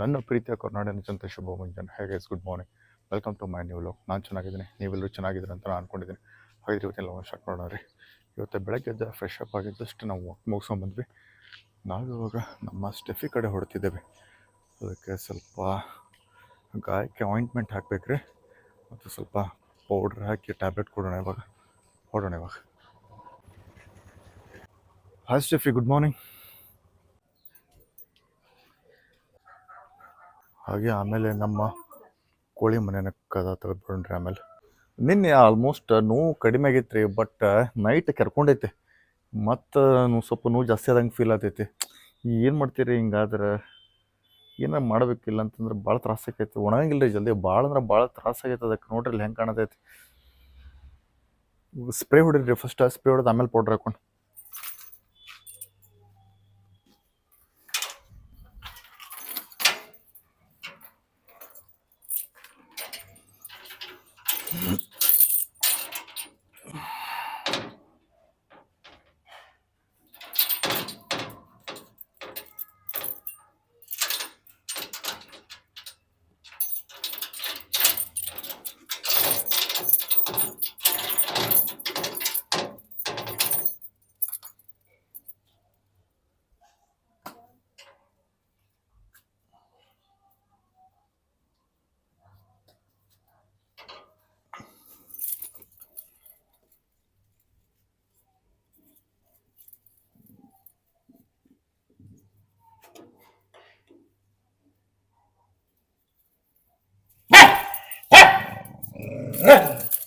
ನನ್ನ ಪ್ರೀತಿಯ ಕರ್ನಾಟಕ ಜನತೆ ಶುಭ ಮುಂಜಾನೆ ಹೇಗೆ good morning welcome to my new Lok ನಾನು ಚೆನ್ನಾಗಿದ್ದೀನಿ. ನೀವೆಲ್ಲರೂ ಚೆನ್ನಾಗಿದ್ದೀರ ಅಂತ ನಾನು ಅನ್ಕೊಂಡಿದ್ದೀನಿ. ಹಾಗಿದ್ರೆ ಇವತ್ತೆಲ್ಲ ಸ್ಟಾರ್ಟ್ ಮಾಡೋಣ ರೀ. ಇವತ್ತು ಬೆಳಗ್ಗೆ ಎದ್ದು ಫ್ರೆಶ್ ಅಪ್ ಆಗಿ ಜಸ್ಟ್ ನಾವು ವಾಕ್ ಮುಗಿಸ್ಕೊಂಬಂದ್ವಿ ನಾವು ಇವಾಗ ನಮ್ಮ ಸ್ಟೆಫಿ ಕಡೆ ಹೊಡ್ತಿದ್ದೇವೆ ಅದಕ್ಕೆ ಸ್ವಲ್ಪ ಗಾಯಕ್ಕೆ ಆಯಿಂಟ್ಮೆಂಟ್ ಹಾಕಬೇಕ್ರಿ ಮತ್ತು ಸ್ವಲ್ಪ ಪೌಡ್ರ್ ಹಾಕಿ ಟ್ಯಾಬ್ಲೆಟ್ ಕೊಡೋಣ ಇವಾಗ. ಹೊಡೋಣ ಇವಾಗ. ಹಾಯ್ ಸ್ಟೆಫಿ ಗುಡ್ ಮಾರ್ನಿಂಗ್ ಹಾಗೆ ಆಮೇಲೆ ನಮ್ಮ ಕೋಳಿ ಮನೆನ ಕದ ತೆಗೆದುಕೊಂಡ್ರಿ ಆಮೇಲೆ. ನಿನ್ನೆ ಆಲ್ಮೋಸ್ಟ್ ನೋವು ಕಡಿಮೆ ಆಗೈತೆ ಬಟ್ ನೈಟ್ ಕೆರ್ಕೊಂಡೈತೆ. ಮತ್ತು ನೋವು ಸ್ವಲ್ಪ ನೋವು ಜಾಸ್ತಿ ಆದಂಗೆ ಫೀಲ್ ಆಗ್ತೈತಿ ಏನು ಮಾಡ್ತೀರಿ ಹಿಂಗಾದ್ರೆ? ಏನಾರು ಮಾಡಬೇಕಿಲ್ಲ ಅಂತಂದ್ರೆ ಭಾಳ ತ್ರಾಸ ಆಕೈತಿ. ಒಣಗಂಗಿಲ್ಲ ರೀ ಜಲ್ದಿ. ಭಾಳ ಅಂದ್ರೆ ಭಾಳ ತ್ರಾಸ ಆಗೈತೆ ಅದಕ್ಕೆ ನೋಡ್ರಿ ಇಲ್ಲಿ ಹೆಂಗೆ ಕಾಣತೈತಿ. ಸ್ಪ್ರೇ ಹೊಡಿರಿ ಫಸ್ಟ್ ಸ್ಪ್ರೇ ಹೊಡೆದು ಆಮೇಲೆ ಪೌಡ್ರ್ ಹಾಕೊಂಡು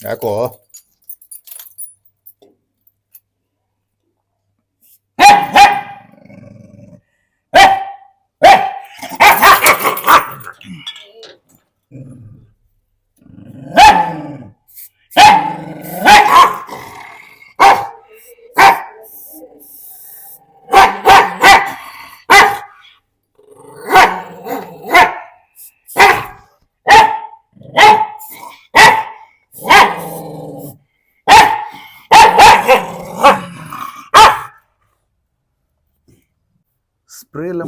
ಯಾಕೋ ಸ್ಪ್ರೇ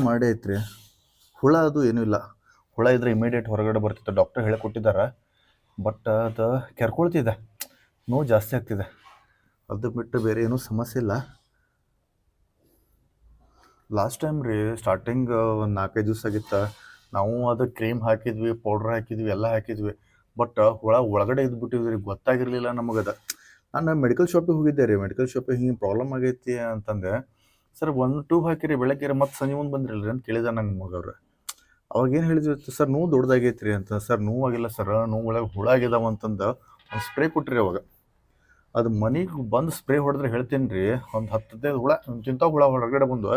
ಮಾಡಿ ಐತ್ರಿ. ಹುಳ ಅದು ಏನೂ ಇಲ್ಲ. ಹುಳ ಇದ್ರೆ ಇಮಿಡಿಯೇಟ್ ಹೊರಗಡೆ ಬರ್ತಿತ್ತು. ಡಾಕ್ಟರ್ ಹೇಳಿ ಕೊಟ್ಟಿದ್ದಾರೆ ಬಟ್ ಅದು ಕೆರ್ಕೊಳ್ತಿದೆ. ನೋವು ಜಾಸ್ತಿ ಆಗ್ತಿದೆ. ಅದು ಬಿಟ್ಟು ಬೇರೆ ಏನೂ ಸಮಸ್ಯೆ ಇಲ್ಲ. ಲಾಸ್ಟ್ ಟೈಮ್ ರೀ ಸ್ಟಾರ್ಟಿಂಗ್ ಒಂದು ನಾಲ್ಕೈದು ದಿವಸ ಆಗಿತ್ತು. ನಾವು ಅದು ಕ್ರೀಮ್ ಹಾಕಿದ್ವಿ ಪೌಡ್ರ್ ಹಾಕಿದ್ವಿ, ಎಲ್ಲ ಹಾಕಿದ್ವಿ. ಬಟ್ ಹುಳ ಒಳಗಡೆ ಇದ್ಬಿಟ್ಟಿದ್ವಿ ರೀ ಗೊತ್ತಾಗಿರಲಿಲ್ಲ ನಮಗದು. ನಾನು ಮೆಡಿಕಲ್ ಶಾಪಿಗೆ ಹೋಗಿದ್ದೆ ರೀ. ಮೆಡಿಕಲ್ ಶಾಪಿಗೆ ಹಿಂಗೆ ಪ್ರಾಬ್ಲಮ್ ಆಗೈತಿ ಅಂತಂದೆ. ಸರ್, ಒಂದು ಟ್ಯೂಬ್ ಹಾಕಿರಿ ಬೆಳಗ್ಗೆ ಮತ್ತೆ ಸಂಜೆ ಮುಂದೆ ಬಂದ್ರಲ್ರಿ? ಅಂತ ಕೇಳಿದ ನಂಗೆ ಮಗವ್ರೆ. ಅವಾಗ ಏನು ಹೇಳಿದ್ವಿ, ಸರ್, ನೋವು ದೊಡ್ಡದಾಗೈತ್ರಿ ಅಂತ. ಸರ್, ನೋವಾಗಿಲ್ಲ, ಸರ್ ನೋವು ಒಳಗೆ ಹುಳ ಆಗಿದಾವ ಅಂತಂದು ಒಂದು ಸ್ಪ್ರೇ ಕೊಟ್ರಿ ಅವಾಗ. ಅದು ಮನೆಗೆ ಬಂದು ಸ್ಪ್ರೇ ಹೊಡೆದ್ರೆ ಹೇಳ್ತೀನಿ ರೀ ಒಂದು ಹತ್ತು ಹದಿನೈದು ಹುಳ, ಚಿಂತ ಹುಳ ಹೊರಗಡೆ ಬಂದು,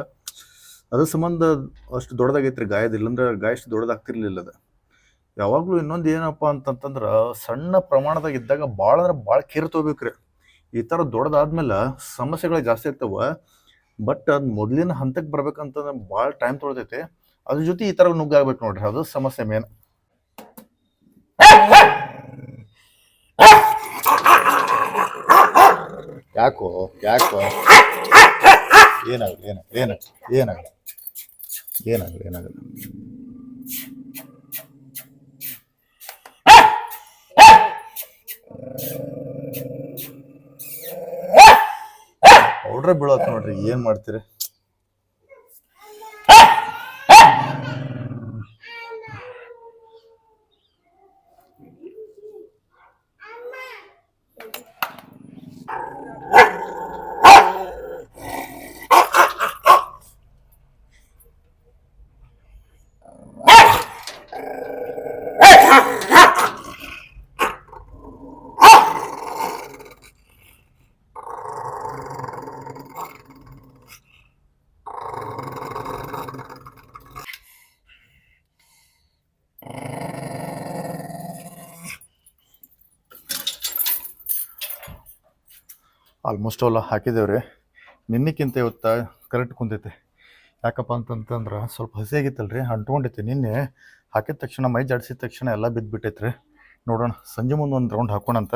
ಅದ್ರ ಸಂಬಂಧ ಅಷ್ಟು ದೊಡ್ಡದಾಗೈತ್ರಿ ಗಾಯದ ಇಲ್ಲಂದ್ರೆ ಗಾಯ ಅಷ್ಟು ದೊಡ್ಡದಾಗ್ತಿರ್ಲಿಲ್ಲ ಅದು. ಯಾವಾಗಲೂ ಇನ್ನೊಂದು ಏನಪ್ಪ ಅಂತಂತಂದ್ರೆ, ಸಣ್ಣ ಪ್ರಮಾಣದಾಗ ಇದ್ದಾಗ ಭಾಳ ಅಂದ್ರೆ ಭಾಳ ಕೇರ್ ತೊಗೋಬೇಕ್ರಿ. ಈ ಥರ ದೊಡ್ಡದಾದ್ಮೇಲೆ ಸಮಸ್ಯೆಗಳು ಜಾಸ್ತಿ ಆಗ್ತಾವ. ಬಟ್ ಅದು ಮೊದಲಿನ ಹಂತಕ್ಕೆ ಬರ್ಬೇಕಂತಂದ್ರೆ ಭಾಳ ಟೈಮ್ ತೊಗೊಳ್ತೈತೆ ಅದ್ರ ಜೊತೆ ಈ ಥರ ನುಗ್ಗಾಗ್ಬೇಕು ನೋಡ್ರಿ. ಅದು ಸಮಸ್ಯೆ ಮೇನ್ ಯಾಕೋ ಯಾಕೋ? ಏನಾಗ ಏನಾಗ ಏನಾಗ ಏನಾಗ ಏನಾಗ ಏನಾಗಲ್ಲ ಬೀಳತ್ ನೋಡ್ರಿ ಏನ್ ಮಾಡ್ತೀರಿ? ಆಲ್ಮೋಸ್ಟ್ ಆಲ್ ಹಾಕಿದ್ದೇವ್ರಿ ನಿನ್ನಕ್ಕಿಂತ ಇವತ್ತು ಕರೆಕ್ಟ್ ಕುಂತೈತೆ ಯಾಕಪ್ಪ ಅಂತಂತಂದ್ರೆ ಸ್ವಲ್ಪ ಹಸಿ ಆಗಿತ್ತಲ್ರಿ ಅಂಟ್ಕೊಂಡೈತೆ ನಿನ್ನೆ. ಹಾಕಿದ ತಕ್ಷಣ, ಮೈ ಜಡಿಸಿದ ತಕ್ಷಣ ಎಲ್ಲ ಬಿದ್ದುಬಿಟ್ಟೈತೆ ರೀ. ನೋಡೋಣ, ಸಂಜೆ ಮುಂದೆ ಒಂದು ರೌಂಡ್ ಹಾಕೋಣಂತ.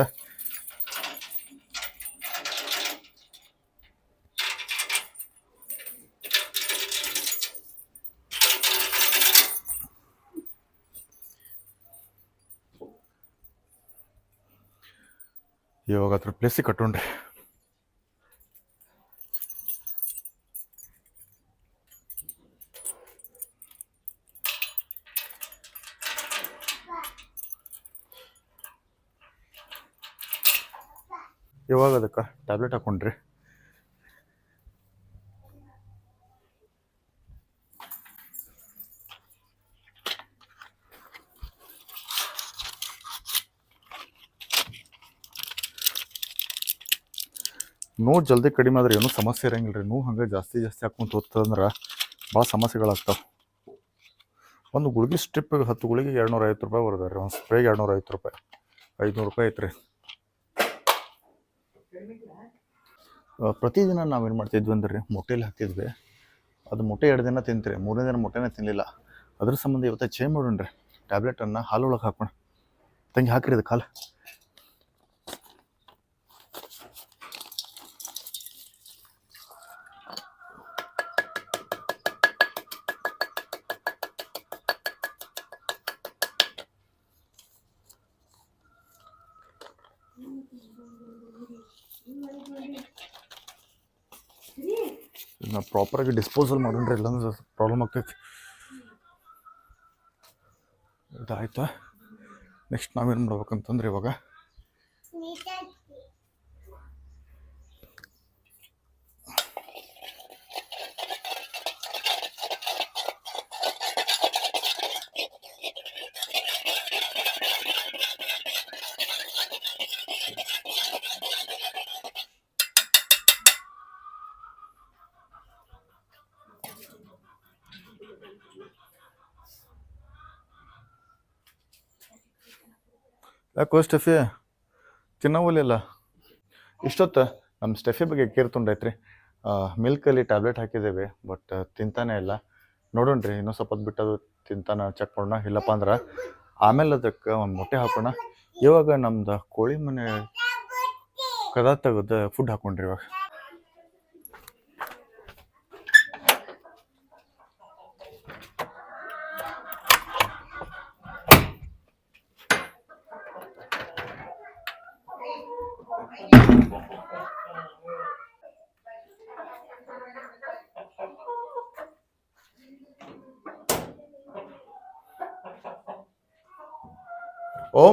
ಇವಾಗ ಅದ್ರ ಪ್ಲೇಸಿಗೆ ಕಟ್ಟೊಂಡ್ರಿ ಇವಾಗ ಅದಕ್ಕೆ ಟ್ಯಾಬ್ಲೆಟ್ ಹಾಕೊಂಡ್ರಿ. ನೋವು ಜಲ್ದಿ ಕಡಿಮೆ ಆದ್ರೆ ಏನೂ ಸಮಸ್ಯೆ ಇರಂಗಿಲ್ಲ ರೀ ನೋವು ಹಂಗೆ ಜಾಸ್ತಿ ಜಾಸ್ತಿ ಹಾಕೊಂತ ಹೋಗ್ತದಂದ್ರೆ ಭಾಳ ಸಮಸ್ಯೆಗಳಾಗ್ತಾವೆ. ಒಂದು ಗುಳಿಗೆ ಸ್ಟ್ರಿಪ್ಪಿಗೆ ಹತ್ತು ಗುಳಿಗೆ ಎರಡುನೂರ ಐವತ್ತು ರೂಪಾಯಿ ಬರ್ತದೆ ರೀ ಒಂದು ಸ್ಪ್ರೇಗೆ ಎರಡುನೂರ ಐವತ್ತು ರೂಪಾಯಿ. ಐದುನೂರು ರೂಪಾಯಿ ಐತ್ರಿ. ಪ್ರತಿದಿನ ನಾವೇನು ಮಾಡ್ತಿದ್ವಿ ಅಂದ್ರೆ ಮೊಟ್ಟೆಲಿ ಹಾಕ್ತಿದ್ವಿ. ಅದು ಮೊಟ್ಟೆ ಎರಡು ದಿನ ತಿಂತೀರಿ, ಮೂರನೇ ದಿನ ಮೊಟ್ಟೆನೇ ತಿನ್ನಲಿಲ್ಲ ಅದ್ರ ಸಂಬಂಧ ಇವತ್ತು ಚೇಂಜ್ ಮಾಡೋಣ್ರಿ ಟ್ಯಾಬ್ಲೆಟನ್ನು ಹಾಲು ಒಳಗೆ ಹಾಕೋಣ. ತಂಗಿ ಹಾಕಿರಿ ಅದಕ್ಕೆ ಹಾಲು ಇದನ್ನ ಪ್ರಾಪರಾಗಿ ಡಿಸ್ಪೋಸಲ್ ಮಾಡೋಣ್ರಿ ಇಲ್ಲಾಂದ್ರೆ ಪ್ರಾಬ್ಲಮ್ ಆಗ್ತೈತಿ. ಇದಾಯ್ತಾ? ನೆಕ್ಸ್ಟ್ ನಾವೇನು ಮಾಡ್ಬೇಕಂತಂದ್ರೆ ಇವಾಗ ಯಾಕೋ ಸ್ಟೆಫಿ ತಿನ್ನೋವಲ್ಲ ಇಷ್ಟೊತ್ತು ನಮ್ಮ ಸ್ಟೆಫಿ ಬಗ್ಗೆ ಕೇರ್ ತುಂಡೈತ್ರಿ. ಮಿಲ್ಕಲ್ಲಿ ಟ್ಯಾಬ್ಲೆಟ್ ಹಾಕಿದ್ದೇವೆ ಬಟ್ ತಿಂತಾನೆ ಇಲ್ಲ. ನೋಡೋಣ ರೀ ಇನ್ನೂ ಸ್ವಲ್ಪ ಹೊತ್ತು ಬಿಟ್ಟು ಅದು ತಿಂತಾನ ಚೆಕ್ ಮಾಡೋಣ, ಇಲ್ಲಪ್ಪ ಅಂದ್ರೆ. ಆಮೇಲೆ ಅದಕ್ಕೆ ಒಂದು ಮೊಟ್ಟೆ ಹಾಕೋಣ. ಇವಾಗ ನಮ್ದು ಕೋಳಿ ಮನೆ ಕದ ತೆಗೆದು ಫುಡ್ ಹಾಕೊಂಡ್ರಿ ಇವಾಗ.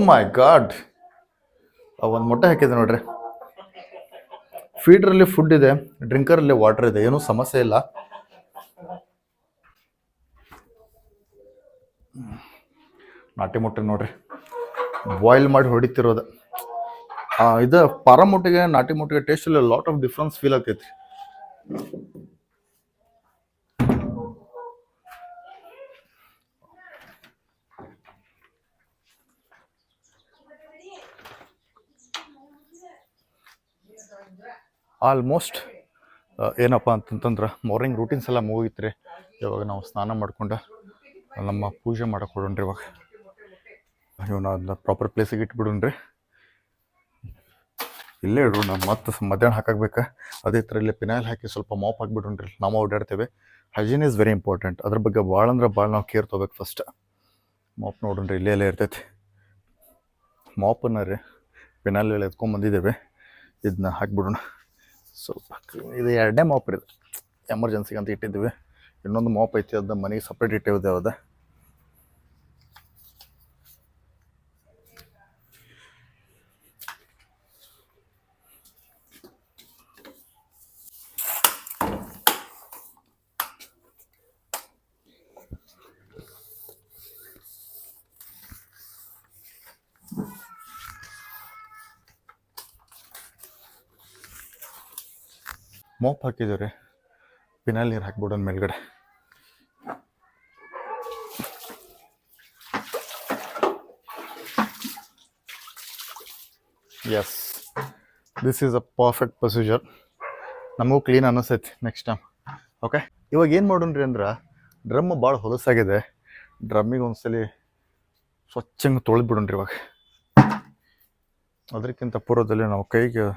ಮೈ ಗಾಡ್ ಒಂದು ಮೊಟ್ಟೆ ಹಾಕಿದೆ ನೋಡ್ರಿ. ಫೀಡ್ರಲ್ಲಿ ಫುಡ್ ಇದೆ ಡ್ರಿಂಕರಲ್ಲಿ ವಾಟರ್ ಇದೆ, ಏನೂ ಸಮಸ್ಯೆ ಇಲ್ಲ. ನಾಟಿ ಮೊಟ್ಟೆ ನೋಡ್ರಿ. ಬಾಯ್ಲ್ ಮಾಡಿ ಹೊಡಿತಿರೋದು. ಇದು ಪಾರ ಮೊಟ್ಟೆಗೆ ನಾಟಿ ಮೊಟ್ಟೆಗೆ ಟೇಸ್ಟಲ್ಲಿ ಲಾಟ್ ಆಫ್ ಡಿಫ್ರೆನ್ಸ್ ಫೀಲ್ ಆಗ್ತೈತಿ ಆಲ್ಮೋಸ್ಟ್ ಏನಪ್ಪ ಅಂತಂತಂದ್ರೆ ಮಾರ್ನಿಂಗ್ ರೂಟೀನ್ಸ್ ಎಲ್ಲ ಮುಗಿತ್ರಿ. ಇವಾಗ ನಾವು ಸ್ನಾನ ಮಾಡ್ಕೊಂಡು ನಮ್ಮ ಪೂಜೆ ಮಾಡಕ್ಕೆ ಕೊಡೋಣ್ರಿ ಇವಾಗ ಇವನ್ನ ಅದನ್ನ ಪ್ರಾಪರ್ ಪ್ಲೇಸಿಗೆ ಇಟ್ಬಿಡೋಣ್ರಿ. ಇಲ್ಲೇ ಇಡು ನಮ್ಮ ಮತ್ತೆ ಮಧ್ಯಾಹ್ನ ಹಾಕಬೇಕು ಅದೇ ಥರ ಇಲ್ಲಿ ಪಿನಾಯ್ಲ್ ಹಾಕಿ ಸ್ವಲ್ಪ ಮಾಪ್ ಹಾಕ್ಬಿಡ್ರಿ ನಾವು ಓಡಾಡ್ತೇವೆ. ಹೈಜೀನ್ ಈಸ್ ವೆರಿ ಇಂಪಾರ್ಟೆಂಟ್ ಅದ್ರ ಬಗ್ಗೆ ಭಾಳ ಅಂದ್ರೆ ಭಾಳ ನಾವು ಕೇರ್ ತೊಗೋಬೇಕು ಫಸ್ಟ್ ಮಾಪ್ ನೋಡೋಣ್ರಿ, ಇಲ್ಲೇ ಇಲ್ಲೇ ಇರ್ತೈತಿ. ಮಾಪನ್ನ ರೀ ಪಿನಾಯ್ಲ್ ಎತ್ಕೊಂಬಂದಿದ್ದೇವೆ ಇದನ್ನ ಹಾಕ್ಬಿಡೋಣ. ಸ್ವಲ್ಪ ಇದು ಎರಡನೇ ಮಾಪ್ ಇದು ಎಮರ್ಜೆನ್ಸಿಗೆ ಅಂತ ಇಟ್ಟಿದ್ದೀವಿ. ಇನ್ನೊಂದು ಮಾಪ್ ಐತಿ ಅದನ್ನ ಮನೆಗೆ ಸಪ್ರೇಟ್ ಇಟ್ಟಿದ್ದೆ ಅದ ಮೋಪ್ ಹಾಕಿದ್ದೀವಿ ರೀ ಪಿನಾಲ್ ನೀರು ಹಾಕ್ಬಿಡೋಣ ಮೇಲ್ಗಡೆ. Yes this is a perfect procedure ನಮಗೂ ಕ್ಲೀನ್ ಅನ್ನಿಸ್ತೈತಿ ನೆಕ್ಸ್ಟ್ ಟೈಮ್ ಓಕೆ ಇವಾಗ ಏನು ಮಾಡೋಣ್ರಿ ಅಂದ್ರೆ ಡ್ರಮ್ ಭಾಳ ಹೊಲಸಾಗಿದೆ. ಡ್ರಮ್ಮಿಗೆ ಒಂದ್ಸಲಿ ಸ್ವಚ್ಛಂಗೆ ತೊಳೆದ್ಬಿಡೋಣ್ರಿ ಇವಾಗ. ಅದಕ್ಕಿಂತ ಪೂರ್ವದಲ್ಲಿ ನಾವು ಕೈಗೆ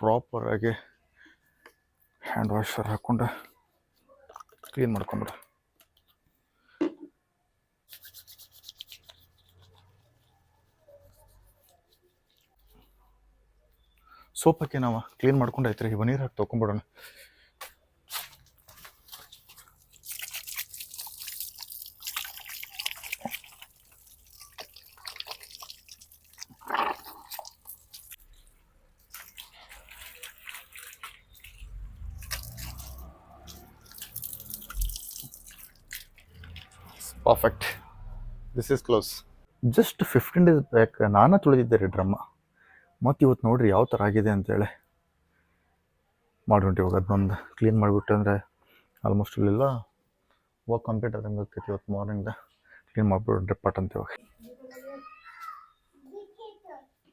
ಪ್ರಾಪರಾಗಿ ಹ್ಯಾಂಡ್ ವಾಷರ್ ಹಾಕ್ಕೊಂಡು ಕ್ಲೀನ್ ಮಾಡ್ಕೊಂಬಿಡ ಸೋಪ್ ಹಾಕಿ ನಾವು ಕ್ಲೀನ್ ಮಾಡ್ಕೊಂಡು ಆಯ್ತು ರೀ ನೀರು ಹಾಕಿ ತೊಗೊಂಬಿಡೋಣ perfect this is close just fifteen days back ನಾನು ತುಳಿದಿದ್ದೆ ರೀ ಡ್ರಮ್ಮ ಮತ್ತು ಇವತ್ತು ನೋಡ್ರಿ ಯಾವ ಥರ ಆಗಿದೆ ಅಂತೇಳಿ ಮಾಡಿ ಇವಾಗ ಅದನ್ನೊಂದು ಕ್ಲೀನ್ ಮಾಡಿಬಿಟ್ಟು ಅಂದರೆ ಆಲ್ಮೋಸ್ಟ್ ಇಲ್ಲೆಲ್ಲ ವರ್ಕ್ ಕಂಪ್ಲೀಟ್ ಆದಂಗೆ ಆಗ್ತೈತಿ ಇವತ್ತು ಮಾರ್ನಿಂಗ್ದ ಕ್ಲೀನ್ ಮಾಡಿಬಿಟ್ಟು ಪಟ್ ಅಂತ ಇವಾಗ.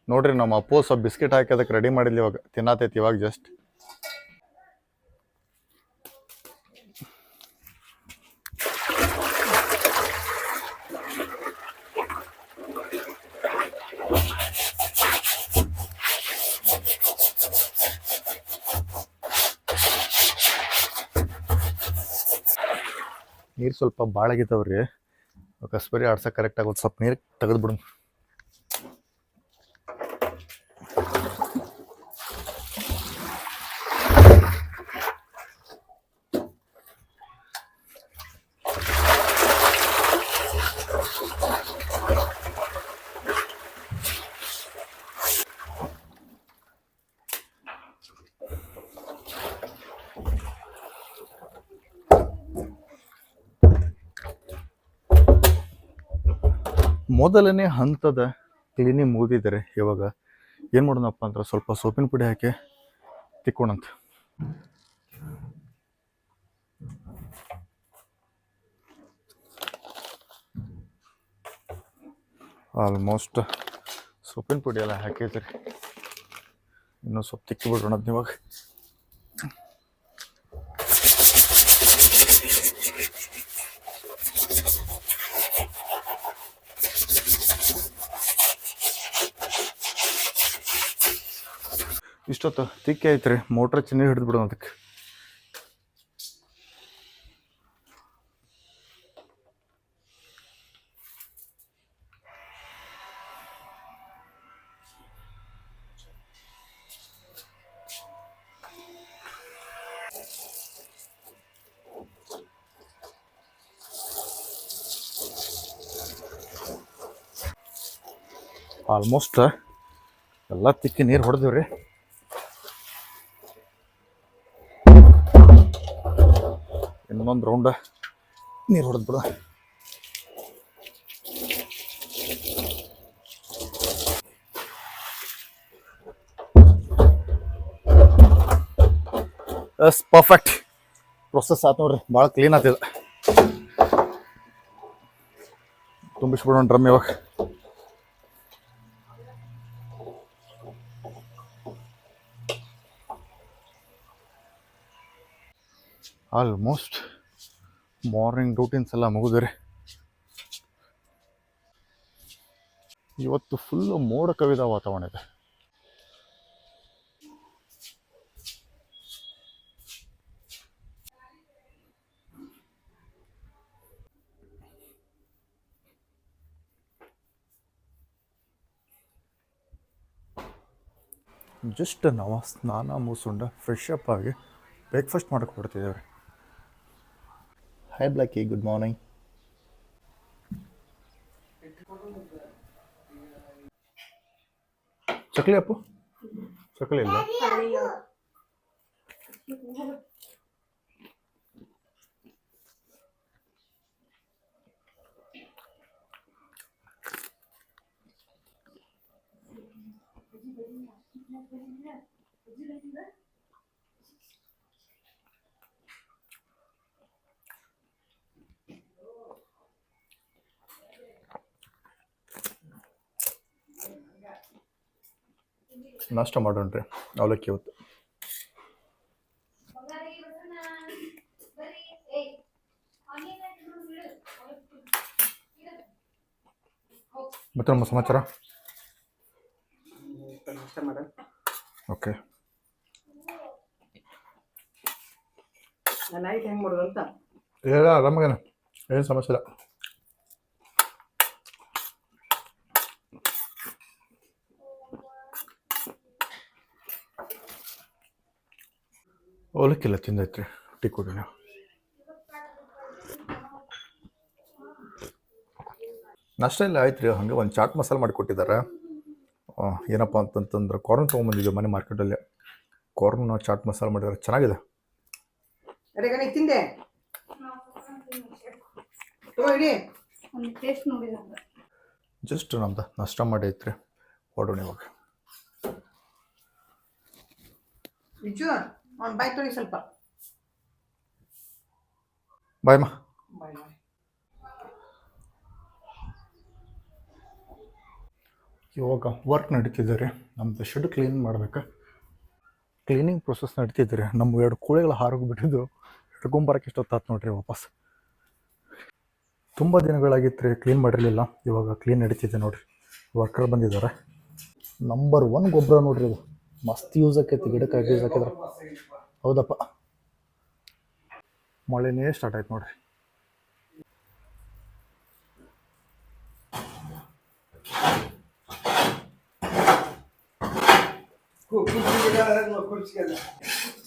ನೋಡ್ರಿ ನಮ್ಮ ಅಪ್ಪು ಸ್ವಲ್ಪ ಬಿಸ್ಕೆಟ್ ಹಾಕಿ ಅದಕ್ಕೆ ರೆಡಿ ಮಾಡಿದ್ಲಿ ಇವಾಗ. ತಿನ್ನತೈತಿ ಇವಾಗ ಜಸ್ಟ್ ಸ್ವಲ್ಪ ಭಾಳ ಆಗಿದ್ದಾವ್ರಿ ಕಸ್ಬರಿ ಆಡ್ಸಕ್ಕೆ ಕರೆಕ್ಟಾಗಿ ಒಂದು ಸ್ವಲ್ಪ ನೀರು ತೆಗೆದು ಮೊದಲನೇ ಹಂತದ ಕ್ಲೀನಿಂಗ್ ಮುಗಿದಿದ್ದಾರೆ ಇವಾಗ ಏನು ಮಾಡೋಣಪ್ಪ ಅಂದ್ರೆ ಸ್ವಲ್ಪ ಸೋಪಿನ ಪುಡಿ ಹಾಕಿ ತಿಕ್ಕೋಣಂತ. ಆಲ್ಮೋಸ್ಟ್ ಸೊಪ್ಪಿನ ಪುಡಿ ಎಲ್ಲ ಹಾಕಿದ್ರಿ. ಇನ್ನೂ ಸ್ವಲ್ಪ ತಿಕ್ಕಿ ಬಿಡೋಣ ಇವಾಗ. ಇಷ್ಟೊತ್ತು? ತಿಕ್ಕಿ ರೀ ಮೋಟ್ರ್ ಚೆನ್ನಾಗಿ ಹಿಡಿದು ಬಿಡೋಣ ಅದಕ್ಕೆ. ಆಲ್ಮೋಸ್ಟ್ ಎಲ್ಲ ತಿಕ್ಕಿ ನೀರು ಹೊಡೆದಿವಿ ಇನ್ನೊಂದು ರೌಂಡ್ ನೀರು ಹೊಡೆದ್ಬಿಡ ಎಸ್ ಪರ್ಫೆಕ್ಟ್ ಪ್ರೊಸೆಸ್ ಆತು ನೋಡ್ರಿ, ಭಾಳ ಕ್ಲೀನ್ ಆತಿದ ತುಂಬಿಸ್ಬಿಡೋಣ ಡ್ರಮ್ ಇವಾಗ. ಆಲ್ಮೋಸ್ಟ್ ಮಾರ್ನಿಂಗ್ ರೂಟೀನ್ಸ್ ಎಲ್ಲ ಮುಗಿದ್ರಿ. ಇವತ್ತು ಫುಲ್ಲು ಮೋಡ ಕವಿದ ವಾತಾವರಣ ಇದೆ. ಜಸ್ಟ್ ನಾವು ಸ್ನಾನ ಮುಗಿಸ್ಕೊಂಡು ಫ್ರೆಶ್ ಅಪ್ ಆಗಿ ಬ್ರೇಕ್ಫಾಸ್ಟ್ ಮಾಡಕ್ಕೆ ಹೊರಡ್ತಿದ್ದೇವೆ hi Blacky good morning Chakli Appu Chakli ಇಲ್ಲ ನಾಷ್ಟ ಮಾಡೋಣ್ರಿ. ಅವಲಕ್ಕಿ ಇವತ್ತು. ಮತ್ತೆ ನಮ್ಮ ಸಮಾಚಾರ? ಓಕೆ. ನೈಟ್ ಹೆಂಗ್ ಮಾಡೋದು ಅಂತ ಹೇಳ ಆರಾಮಾಗೇನೆ. ಏನು ಸಮಸ್ಯೆ ಇಲ್ಲ ಅವಲಕ್ಕಿಲ್ಲ ತಿಂದೈತ್ರಿ ಟೀ ಕೊಡಿ ನೀವು ನಷ್ಟ ಇಲ್ಲ ಆಯ್ತು ರೀ ಹಂಗೆ ಒಂದು ಚಾಟ್ ಮಸಾಲೆ ಮಾಡಿ ಕೊಟ್ಟಿದ್ದಾರೆ. ಆ, ಏನಪ್ಪ ಅಂತಂತಂದ್ರೆ ಕಾರ್ನ್ ತೊಗೊಂಬಂದಿದ್ದೀವಿ ಮನೆ ಮಾರ್ಕೆಟಲ್ಲಿ ಕಾರ್ನ್ ಚಾಟ್ ಮಸಾಲೆ ಮಾಡಿದ್ದಾರೆ ಚೆನ್ನಾಗಿದೆ. ತಿಂದೆ? ತಗೋ ಇಡಿ. ಒಂದು ಟೇಸ್ಟ್ ನೋಡಿದ ಜಸ್ಟ್ ನಮ್ದು ನಾಷ್ಟ ಮಾಡಿ ಐತ್ರಿ ಹೊಡೋಣ ಇವಾಗ. ವಿಜು ಅವ್ನು ಬಾಯ್ ತೊಳಿ ಸ್ವಲ್ಪ. ಬಾಯ್ ಮಾ. ಬಾಯ್ ಬಾಯ್. ಇವಾಗ ವರ್ಕ್ ನಡೀತಿದ್ದಾರೆ ನಮ್ಮದು ಶೆಡ್ ಕ್ಲೀನ್ ಮಾಡ್ಬೇಕು. ಕ್ಲೀನಿಂಗ್ ಪ್ರೊಸೆಸ್ ನಡೀತಿದ್ದಾರೆ ನಮ್ಮ ಎರಡು ಕೋಳಿಗಳು ಹಾರೋಗ್ಬಿಟ್ಟಿದ್ದು ಹಿಡ್ಕೊಂಬರಕ್ಕೆ ಇಷ್ಟೊತ್ತಾತು ನೋಡ್ರಿ ವಾಪಸ್. ತುಂಬ ದಿನಗಳಾಗಿತ್ತು ರೀ ಕ್ಲೀನ್ ಮಾಡಿರಲಿಲ್ಲ. ಇವಾಗ ಕ್ಲೀನ್ ನಡೀತಿದೆ ನೋಡ್ರಿ. ವರ್ಕರ್ ಬಂದಿದ್ದಾರೆ. ನಂಬರ್ ಒನ್ ಗೊಬ್ಬರ ನೋಡ್ರಿ ಇದು. ಮಸ್ತ್ ಯೂಸ್ ಆಕೈತಿ ಗಿಡಕ್ಕೆ ಯೂಸ್ ಹಾಕಿದ್ರೆ ಹೌದಪ್ಪ. ಮಳೆನೇ ಸ್ಟಾರ್ಟ್ ಆಯ್ತು ನೋಡ್ರಿ. ಈ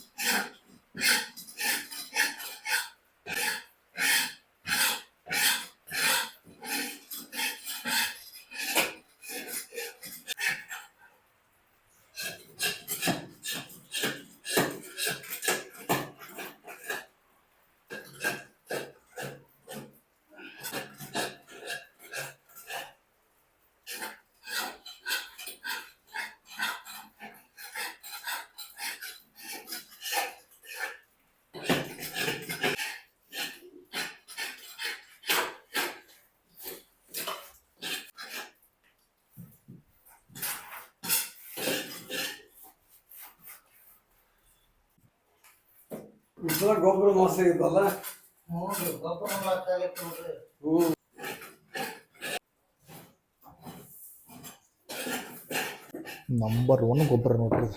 ಸಲ ಗೊಬ್ಬರ ಮೋಸ ಇದ್ದಲ್ಲ ನಂಬರ್ ಒನ್ ಗೊಬ್ಬರ ನೋಡ್ರಿ.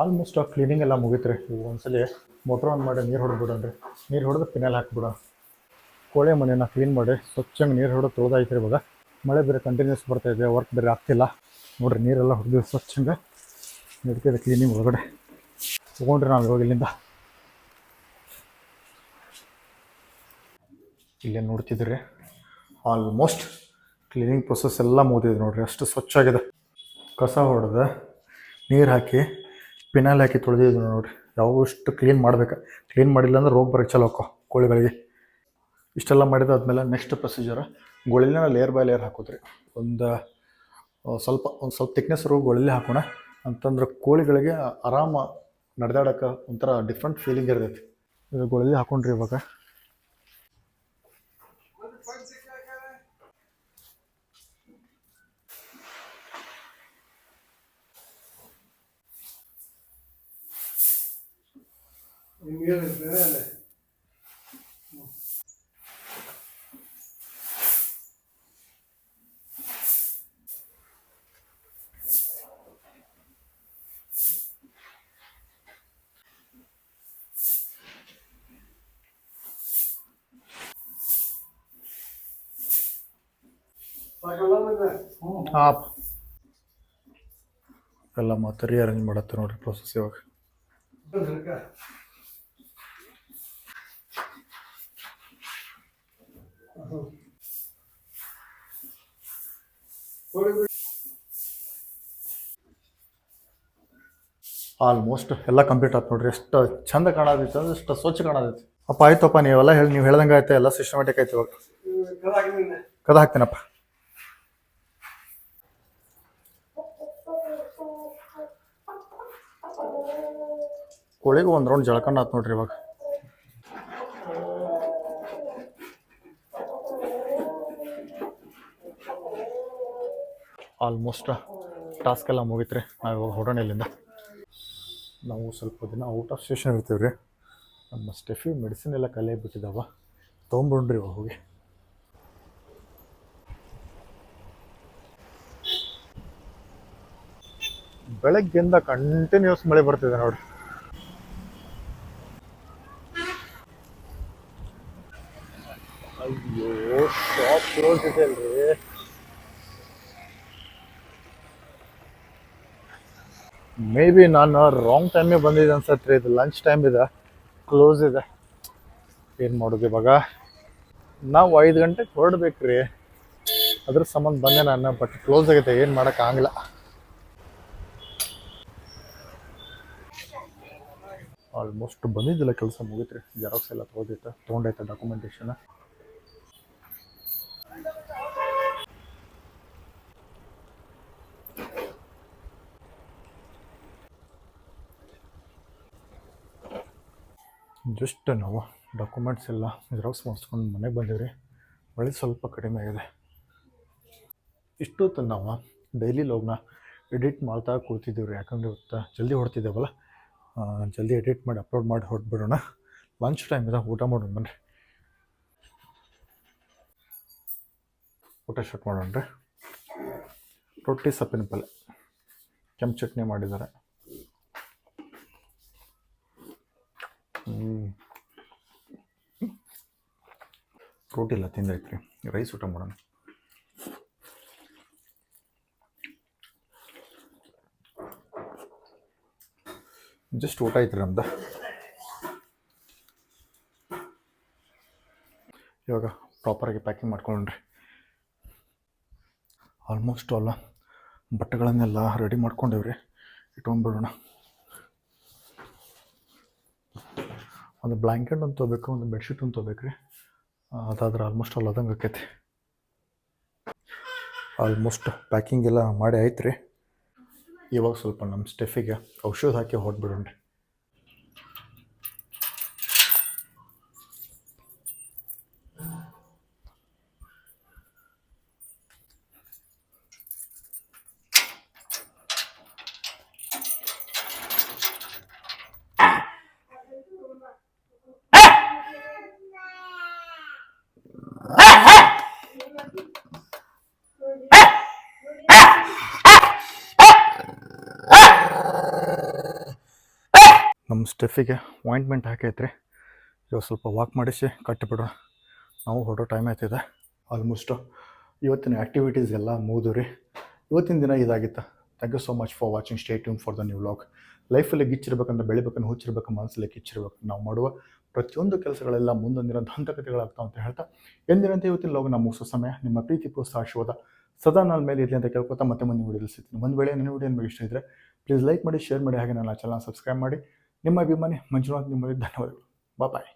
ಆಲ್ಮೋಸ್ಟ್ ಆ ಕ್ಲೀನಿಂಗ್ ಎಲ್ಲ ಮುಗೀತ್ರಿ. ಈಗ ಒಂದ್ಸಲಿ ಮೋಟ್ರ್ ಆನ್ ಮಾಡಿ ನೀರು ಹೊಡೆದ್ಬಿಡೋಣ್ರಿ. ನೀರು ಹೊಡೆದು ಪಿನಲ್ ಹಾಕ್ಬಿಡೋಣ. ಕೋಳಿ ಮನೆಯನ್ನು ಕ್ಲೀನ್ ಮಾಡಿ ಸ್ವಚ್ಛಂಗೆ ನೀರು ಹೊಡೆದು ತೊಳೆದಾಯ್ತು ಇವಾಗ. ಮಳೆ ಬೇರೆ ಕಂಟಿನ್ಯೂಸ್ ಬರ್ತಾ ಇದೆ ವರ್ಕ್ ಬೇರೆ ಆಗ್ತಿಲ್ಲ. ನೋಡ್ರಿ ನೀರೆಲ್ಲ ಹೊಡೆದು ಸ್ವಚ್ಛಂಗೆ ನಡೀತಿದೆ ಕ್ಲೀನಿಂಗ್ ಒಳಗಡೆ. ತೊಗೊಂಡ್ರಿ ನಾವು ಇವಾಗ ಇಲ್ಲಿಂದ. ಇಲ್ಲಿ ನೋಡ್ತಿದ್ರಿ ಆಲ್ಮೋಸ್ಟ್ ಕ್ಲೀನಿಂಗ್ ಪ್ರೊಸೆಸ್ ಎಲ್ಲ ಮುಗಿದಿದೆ ನೋಡ್ರಿ. ಅಷ್ಟು ಸ್ವಚ್ಛ ಆಗಿದೆ. ಕಸ ಹೊಡೆದ ನೀರು ಹಾಕಿ ಪಿನಾಲ್ ಹಾಕಿ ತೊಳೆದಿದ್ವಿ ನೋಡ್ರಿ. ಯಾವಷ್ಟು ಕ್ಲೀನ್ ಮಾಡ್ಬೇಕು. ಕ್ಲೀನ್ ಮಾಡಿಲ್ಲ ಅಂದ್ರೆ ರೋಗ ಬರೋಕ್ಕೆ ಚಲೋ ಹಾಕೋ ಕೋಳಿಗಳಿಗೆ. ಇಷ್ಟೆಲ್ಲ ಮಾಡಿದಾದ್ಮೇಲೆ ನೆಕ್ಸ್ಟ್ ಪ್ರೊಸೀಜರ್ ಗೋಳಿನ ಲೇಯರ್ ಬೈ ಲೇಯರ್ ಹಾಕೋದ್ರಿ. ಒಂದು ಸ್ವಲ್ಪ ಒಂದು ಸ್ವಲ್ಪ ತಿಕ್ನೆಸ್ ರೋಗ ಗೋಳಿಲಿ ಹಾಕೋಣ. ಅಂತಂದ್ರೆ ಕೋಳಿಗಳಿಗೆ ಆರಾಮ ನಡೆದಾಡೋಕೆ ಒಂಥರ ಡಿಫ್ರೆಂಟ್ ಫೀಲಿಂಗ್ ಇರ್ತೈತಿ. ಇದು ಹಾಕೊಂಡ್ರಿ ಇವಾಗ. ನಿಮ್ಗೆ ಅಲ್ಲೇ ಸಾಕಲ್ಲ ಮತ್ತೆ? ಹಾಂ ಎಲ್ಲ ಮತ್ತೆ ರೀಅರೇಂಜ್ ಮಾಡತ್ತೆ ನೋಡ್ರಿ ಪ್ರೊಸೆಸ್ ಇವಾಗ ಆಲ್ಮೋಸ್ಟ್ ಎಲ್ಲ ಕಂಪ್ಲೀಟ್ ಆಯ್ತು ನೋಡ್ರಿ. ಎಷ್ಟು ಚಂದ ಕಾಣೋದಿತ್ತು ಅಂದ್ರೆ ಎಷ್ಟು ಸ್ವಚ್ಛ ಕಾಣೋದಿತ್ತು ಅಪ್ಪ, ಆಯ್ತಪ್ಪ, ನೀವೆಲ್ಲ ಹೇಳಿ, ನೀವು ಹೇಳ್ದಂಗೆ ಆಯ್ತು ಎಲ್ಲ ಸಿಸ್ಟಮೆಟಿಕ್ ಆಯ್ತು ಇವಾಗ. ಕದ ಹಾಕ್ತೀನಪ್ಪ. ಕೋಳಿಗೂ ಒಂದು ರೌಂಡ್ ಜಳಕಂಡ್ ಆಯ್ತು ನೋಡ್ರಿ ಇವಾಗ. ಆಲ್ಮೋಸ್ಟ್ ಟಾಸ್ಕ್ ಎಲ್ಲ ಮುಗಿತ್ರಿ. ನಾವು ಇವಾಗ ಹೊರಡೋಣ ಇಲ್ಲಿಂದ ನಾವು ಸ್ವಲ್ಪ ದಿನ ಔಟ್ ಆಫ್ ಸ್ಟೇಷನ್ ಇರ್ತೀವಿ ರೀ ನಮ್ಮ ಸ್ಟೆಫಿ ಮೆಡಿಸಿನ್ ಎಲ್ಲ ಖಾಲಿ ಆಗಿಬಿಟ್ಟಿದ್ದಾವ ಇವಾಗ ಹೋಗಿ. ಬೆಳಗ್ಗೆಯಿಂದ ಕಂಟಿನ್ಯೂಸ್ ಮಳೆ ಬರ್ತಿದೆ ನೋಡಿ ಅಯ್ಯೋ ಶಾಪ್ ಕ್ಲೋಸ್ ಇದೆ ಅಲ್ರಿ ಮೇ ಬಿ ನಾನು ರಾಂಗ್ ಟೈಮೇ ಬಂದಿದ್ದೆ ಅನ್ಸತ್ತೆ ರೀ, ಇದು ಲಂಚ್ ಟೈಮ್ ಇದೆ. ಕ್ಲೋಸ್ ಇದೆ. ಏನು ಮಾಡೋದು ಇವಾಗ? ನಾವು ಐದು ಗಂಟೆಗೆ ಹೊರಡ್ಬೇಕು ರೀ ಅದ್ರ ಸಂಬಂಧ ಬಂದೆ ನಾನು ಬಟ್ ಕ್ಲೋಸ್ ಆಗೈತೆ, ಏನು ಮಾಡೋಕ್ಕಾಗಲ್ಲ ಆಲ್ಮೋಸ್ಟ್ ಬಂದಿದ್ದಿಲ್ಲ ಕೆಲಸ ಮುಗಿತ್ರಿ. ಜೆರಾಕ್ಸ್ ಎಲ್ಲ ತೊಗೊಂಡೈತೆ ತೊಗೊಂಡೈತೆ ಡಾಕ್ಯುಮೆಂಟೇಶನ್ ಜಸ್ಟ್ ನಾವು ಡಾಕ್ಯುಮೆಂಟ್ಸ್ ಎಲ್ಲ ಜೆರಾಕ್ಸ್ ಮಾಡಿಸ್ಕೊಂಡು ಮನೆಗೆ ಬಂದಿವ್ರಿ. ಮಳೆ ಸ್ವಲ್ಪ ಕಡಿಮೆ ಆಗಿದೆ. ಇಷ್ಟೊತ್ತು ನಾವು ಡೈಲಿ ಲಾಗ್ನ ಎಡಿಟ್ ಮಾಡ್ತಾ ಕೂತಿದ್ದೀವಿ ರೀ ಯಾಕಂದರೆ ಇವತ್ತು ಜಲ್ದಿ ಹೊಡ್ತಿದ್ದೇವಲ್ಲ? ಜಲ್ದಿ ಎಡಿಟ್ ಮಾಡಿ ಅಪ್ಲೋಡ್ ಮಾಡಿ ಹೊರಟ್ಬಿಡೋಣ ಲಂಚ್ ಟೈಮ್ ಇದೆ ಊಟ ಮಾಡೋಣ ಬನ್ನಿ ಊಟ ಸ್ಟಾರ್ಟ್ ಮಾಡೋಣ ರೀ. ರೊಟ್ಟಿ ಸಪ್ಪಿನ ಪಲ್ಯ. ಕೆಂಪು ಚಟ್ನಿ ಮಾಡಿದ್ದಾರೆ. ರೋಟಿ ಎಲ್ಲ ರೀ ರೈಸ್ ಊಟ ಮಾಡೋಣ. ಜಸ್ಟ್ ಊಟ ಐತ್ರಿ ನಮ್ದು. ಇವಾಗ ಪ್ರಾಪರಾಗಿ ಪ್ಯಾಕಿಂಗ್ ಮಾಡ್ಕೊಂಡ್ರಿ. ಆಲ್ಮೋಸ್ಟ್ ಅಲ್ಲ, ಬಟ್ಟೆಗಳನ್ನೆಲ್ಲ ರೆಡಿ ಮಾಡ್ಕೊಂಡೇವ್ರಿ. ಇಟ್ಕೊಂಡ್ಬಿಡೋಣ. ಒಂದು ಬ್ಲ್ಯಾಂಕೆಟ್ ಒಂದು ತೊಗೋಬೇಕು, ಒಂದು ಬೆಡ್ಶೀಟ್ ಒಂದು ತೊಗೋಬೇಕು ರೀ ಅದಾದ್ರೆ ಆಲ್ಮೋಸ್ಟ್ ಆಲ್ ಅದಂಗೆ ಆಕೈತಿ. ಆಲ್ಮೋಸ್ಟ್ ಪ್ಯಾಕಿಂಗ್ ಎಲ್ಲ ಮಾಡಿ ಆಯ್ತು ರೀ ಇವಾಗ ಸ್ವಲ್ಪ ನಮ್ಮ ಸ್ಟೆಫಿಗೆ ಔಷಧ ಹಾಕಿ ಹೊರಟ್ಬಿಡೋಣ ರೀ ನಮ್ಮ ಸ್ಟೆಫಿಗೆ ಆಯಿಂಟ್ಮೆಂಟ್ ಹಾಕೈತ್ರಿ. ಇವಾಗ ಸ್ವಲ್ಪ ವಾಕ್ ಮಾಡಿಸಿ ಕಟ್ಟಿಬಿಡೋಣ. ನಾವು ಹೊರಡೋ ಟೈಮ್ ಆಯ್ತಿದೆ. ಆಲ್ಮೋಸ್ಟು ಇವತ್ತಿನ ಆ್ಯಕ್ಟಿವಿಟೀಸ್ ಎಲ್ಲ ಮುಗಿದು ರೀ. ಇವತ್ತಿನ ದಿನ ಇದಾಗಿತ್ತು. Thank you so much for watching stay tuned for the new vlog ಲೈಫಲ್ಲಿ ಗಿಚ್ಚಿರ್ಬೇಕಂದ್ರೆ ಬೆಳಿಬೇಕಂದ್ರೆ ಹುಚ್ಚಿರ್ಬೇಕು ಮನಸ್ಸಲ್ಲಿ ಕಿಚ್ಚಿರ್ಬೇಕು. ನಾವು ಮಾಡುವ ಪ್ರತಿಯೊಂದು ಕೆಲಸಗಳೆಲ್ಲ ಮುಂದೊಂದಿನ ದಂತಕತೆಗಳಾಗ್ತಾವೆ ಅಂತ ಹೇಳ್ತಾ. ಎಂದಿನಂತೆ ಇವತ್ತಿನ ಲಾಗ್ ನಮ್ಮ ಮುಗಿಸೋ ಸಮಯ, ನಿಮ್ಮ ಪ್ರೀತಿ ಪ್ರೋತ್ಸಾಹ ಆಶೀರ್ವಾದ ಸದಾ ನನ್ನ ಮೇಲೆ ಇರಲಿ ಅಂತ ಕೇಳ್ಕೊತಾ ಮತ್ತೆ ಮುಂದೆ ವಿಡಿಯೋದಲ್ಲಿ ಸಿಗ್ತೀನಿ. ಒಂದು ವೇಳೆ ನನ್ನ ವಿಡಿಯೋ ನಿಮಗೆ ಇಷ್ಟ ಇದ್ದರೆ ಪ್ಲೀಸ್ ಲೈಕ್ ಮಾಡಿ ಶೇರ್ ಮಾಡಿ, ಹಾಗೆ ನನ್ನ ಚಾನಲ್ ಸಬ್ಸ್ಕ್ರೈಬ್ ಮಾಡಿ. ನಿಮ್ಮ ಅಭಿಮಾನಿ ಮಂಜುನಾಥ್ ನಿಮ್ಮಲ್ಲಿ ಧನ್ಯವಾದಗಳು ಬಾಯ್